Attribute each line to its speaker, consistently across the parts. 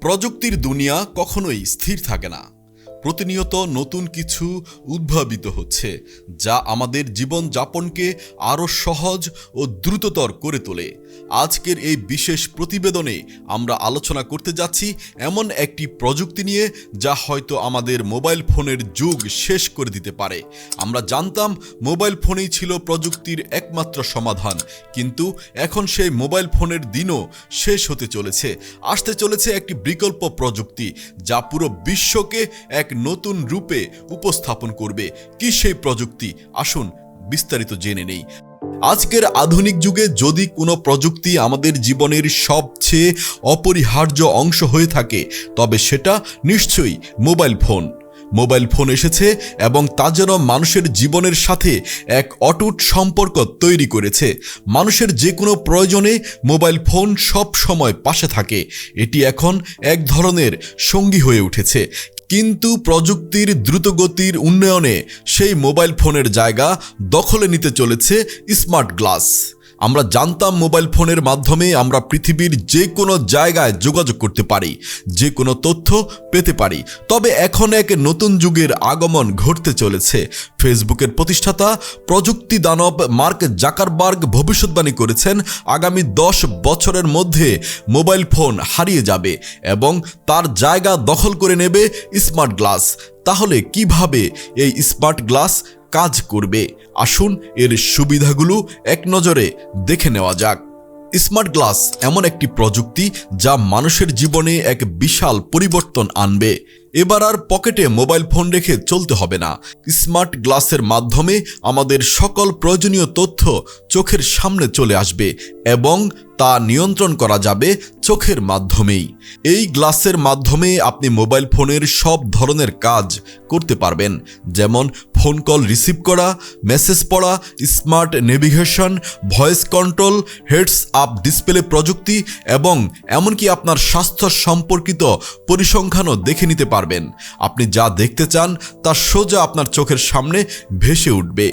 Speaker 1: প্রযুক্তির দুনিয়া কখনোই স্থির থাকে না। প্রতিনিয়ত নতুন কিছু উদ্ভাবিত হচ্ছে, যা আমাদের জীবনযাপনকে আরও সহজ ও দ্রুততর করে তোলে। আজকের এই বিশেষ প্রতিবেদনে আমরা আলোচনা করতে যাচ্ছি এমন একটি প্রযুক্তি নিয়ে, যা হয়তো আমাদের মোবাইল ফোনের যুগ শেষ করে দিতে পারে। আমরা জানতাম, মোবাইল ফোনেই ছিল প্রযুক্তির একমাত্র সমাধান। কিন্তু এখন সেই মোবাইল ফোনের দিনও শেষ হতে চলেছে। আসতে চলেছে একটি বিকল্প প্রযুক্তি যা পুরো বিশ্বকে এক নতুন রূপে উপস্থাপন করবে। কি সেই প্রযুক্তি? আসুন বিস্তারিত জেনে নেই। আজকের আধুনিক যুগে যদি কোনো প্রযুক্তি আমাদের জীবনের সবচেয়ে অপরিহার্য অংশ হয়ে থাকে, তবে সেটা নিশ্চয়ই মোবাইল ফোন। মোবাইল ফোন এসেছে এবং তা যেন মানুষের জীবনের সাথে এক অটুট সম্পর্ক তৈরি করেছে। মানুষের যে কোনো প্রয়োজনে মোবাইল ফোন সব সময় পাশে থাকে। এটি এখন এক ধরনের সঙ্গী হয়ে উঠেছে। কিন্তু প্রযুক্তির দ্রুতগতির উন্নয়নে সেই মোবাইল ফোনের জায়গা দখলে নিতে চলেছে স্মার্ট গ্লাস। আমরা জানতাম মোবাইল ফোনের মাধ্যমে আমরা পৃথিবীর যে কোনো জায়গায় যোগাযোগ করতে পারি যে কোনো তথ্য পেতে পারি। তবে এখন এক নতুন যুগের আগমন ঘটতে চলেছে। ফেসবুকের প্রতিষ্ঠাতা প্রযুক্তি দানব মার্ক জাকারবার্গ ভবিষ্যৎবাণী করেছেন, আগামী দশ বছরের মধ্যে মোবাইল ফোন হারিয়ে যাবে এবং তার জায়গা দখল করে নেবে স্মার্ট গ্লাস। তাহলে কীভাবে এই স্মার্ট গ্লাস কাজ করবে। আসুন এর সুবিধাগুলো এক নজরে দেখে নেওয়া যাক। স্মার্ট গ্লাস এমন একটি প্রযুক্তি যা মানুষের জীবনে এক বিশাল পরিবর্তন আনবে। এবার আর পকেটে মোবাইল ফোন রেখে চলতে হবে না। স্মার্ট গ্লাসের মাধ্যমে আমাদের সকল প্রয়োজনীয় তথ্য চোখের সামনে চলে আসবে এবং তা নিয়ন্ত্রণ করা যাবে চোখের মাধ্যমেই। এই গ্লাসের মাধ্যমে আপনি মোবাইল ফোনের সব ধরনের কাজ করতে পারবেন, যেমন ফোন কল রিসিভ করা, মেসেজ পড়া, smart navigation, voice control, heads up display প্রযুক্তি এবং এমনকি আপনার স্বাস্থ্য সম্পর্কিত পরিসংখ্যানও দেখে নিতে পারবেন। আপনি যা দেখতে চান, তা সোজা আপনার চোখের সামনে ভেসে উঠবে।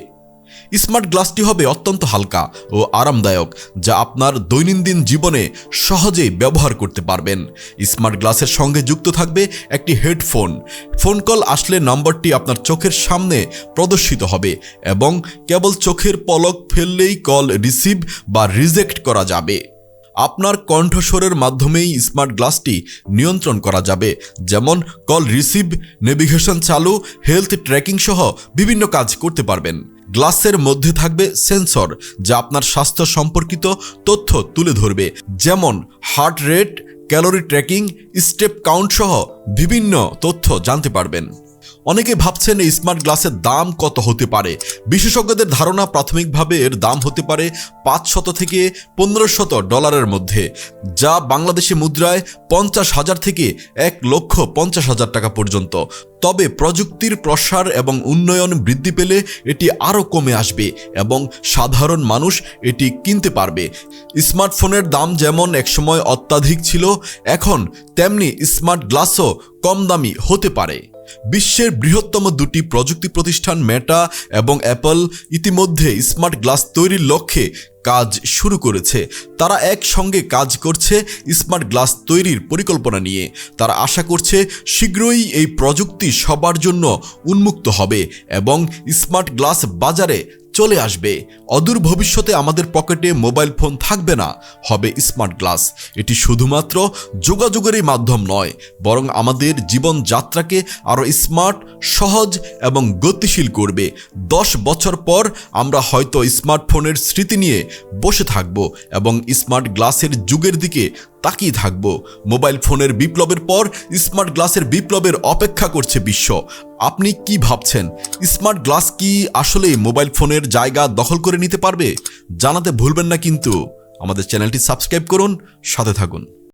Speaker 1: স্মার্ট গ্লাসটি হবে অত্যন্ত হালকা ও আরামদায়ক, যা আপনার দৈনন্দিন জীবনে সহজেই ব্যবহার করতে পারবেন। স্মার্ট গ্লাসের সঙ্গে যুক্ত থাকবে একটি হেডফোন। ফোন কল আসলে নম্বরটি আপনার চোখের সামনে প্রদর্শিত হবে এবং কেবল চোখের পলক ফেললেই কল রিসিভ বা রিজেক্ট করা যাবে। আপনার কণ্ঠস্বরের মাধ্যমেই স্মার্ট গ্লাসটি নিয়ন্ত্রণ করা যাবে। যেমন, কল রিসিভ, নেভিগেশন চালু, হেলথ ট্র্যাকিং সহ বিভিন্ন কাজ করতে পারবেন। গ্লাসের মধ্যে থাকবে সেন্সর, যা আপনার স্বাস্থ্য সম্পর্কিত তথ্য তুলে ধরবে। যেমন, heart rate, calorie tracking, step count সহ বিভিন্ন তথ্য জানতে পারবেন। অনেকে ভাবছেন এই স্মার্ট গ্লাসের দাম কত হতে পারে। বিশেষজ্ঞদের ধারণা প্রাথমিকভাবে এর দাম হতে পারে পাঁচ শত থেকে পনেরো শত ডলারের মধ্যে, যা বাংলাদেশি মুদ্রায় পঞ্চাশ হাজার থেকে এক লক্ষ পঞ্চাশ হাজার টাকা পর্যন্ত। তবে প্রযুক্তির প্রসার এবং উন্নয়ন বৃদ্ধি পেলে এটি আরও কমে আসবে এবং সাধারণ মানুষ এটি কিনতে পারবে। স্মার্টফোনের দাম যেমন একসময় অত্যাধিক ছিল, এখন তেমনি স্মার্ট গ্লাসও কম দামি হতে পারে। বিশ্বের বৃহত্তম দুটি প্রযুক্তি প্রতিষ্ঠান মেটা এবং অ্যাপল ইতিমধ্যে স্মার্ট গ্লাস তৈরির লক্ষ্যে কাজ শুরু করেছে। তারা একসঙ্গে কাজ করছে স্মার্ট গ্লাস তৈরির পরিকল্পনা নিয়ে। তারা আশা করছে শীঘ্রই এই প্রযুক্তি সবার জন্য উন্মুক্ত হবে এবং স্মার্ট গ্লাস বাজারে চলে আসবে। অদূর ভবিষ্যতে আমাদের পকেটে মোবাইল ফোন থাকবে না, হবে স্মার্ট গ্লাস। এটি শুধুমাত্র যোগাযোগেরই মাধ্যম নয়, বরং আমাদের জীবনযাত্রাকে আরও স্মার্ট, সহজ এবং গতিশীল করবে। দশ বছর পর আমরা হয়তো স্মার্টফোনের স্মৃতি নিয়ে বসে থাকব এবং স্মার্ট গ্লাসের যুগের দিকে তাকিয়ে থাকব। মোবাইল ফোনের বিপ্লবের পর স্মার্ট গ্লাসের বিপ্লবের অপেক্ষা করছে বিশ্ব। আপনি কি ভাবছেন? স্মার্ট গ্লাস কি আসলে মোবাইল ফোনের জায়গা দখল করে নিতে পারবে? জানাতে ভুলবেন না কিন্তু। আমাদের চ্যানেলটি সাবস্ক্রাইব করুন, সাথে থাকুন।